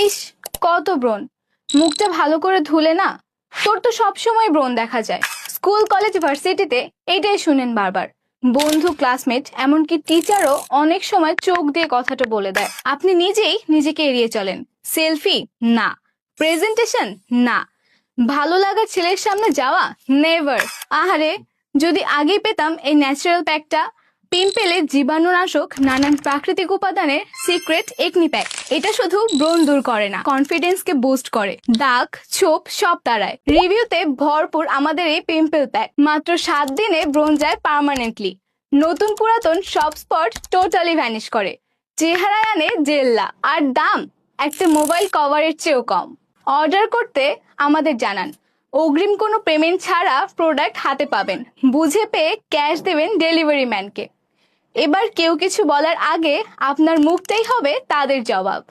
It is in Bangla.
ইস, কত ব্রণ। মুখটা ভালো করে ধুলে না, তোর তো সবসময় ব্রণ দেখা যায়। স্কুল, কলেজ, ভার্সিটিতে এটাই শুনেন বারবার। বন্ধু, ক্লাসমেট, এমনকি টিচারও অনেক সময় চোখ দিয়ে কথাটা বলে দেয়। আপনি নিজেই নিজেকে এড়িয়ে চলেন। সেলফি, না। প্রেজেন্টেশন, না। ভালো লাগা ছেলের সামনে যাওয়া, নেভার। আহারে, যদি আগেই পেতাম এই ন্যাচারাল প্যাকটা পিম্পেলে জীবাণুনাশক নানান প্রাকৃতিক উপাদানের সিক্রেট একনি প্যাক এটা শুধু ব্রণ দূর করে না কনফিডেন্সকে বুস্ট করে। দাগ, ছোপ সব তারায় রিভিউতে ভরপুর আমাদের এই পিম্পল প্যাক মাত্র সাত দিনে ব্রণ যায় পার্মানেন্টলি নতুন পুরাতন সব স্পট টোটালি ভ্যানিশ করে। চেহারায় আনে জেল্লা। আর দাম? একটা মোবাইল কভারের চেয়েও কম। অর্ডার করতে আমাদের জানান। অগ্রিম কোনো পেমেন্ট ছাড়া প্রোডাক্ট হাতে পাবেন। বুঝে পেয়ে ক্যাশ দেবেন ডেলিভারি ম্যানকে এবার কেউ কিছু বলার আগে আপনার মুখটাই হবে তাদের জবাব।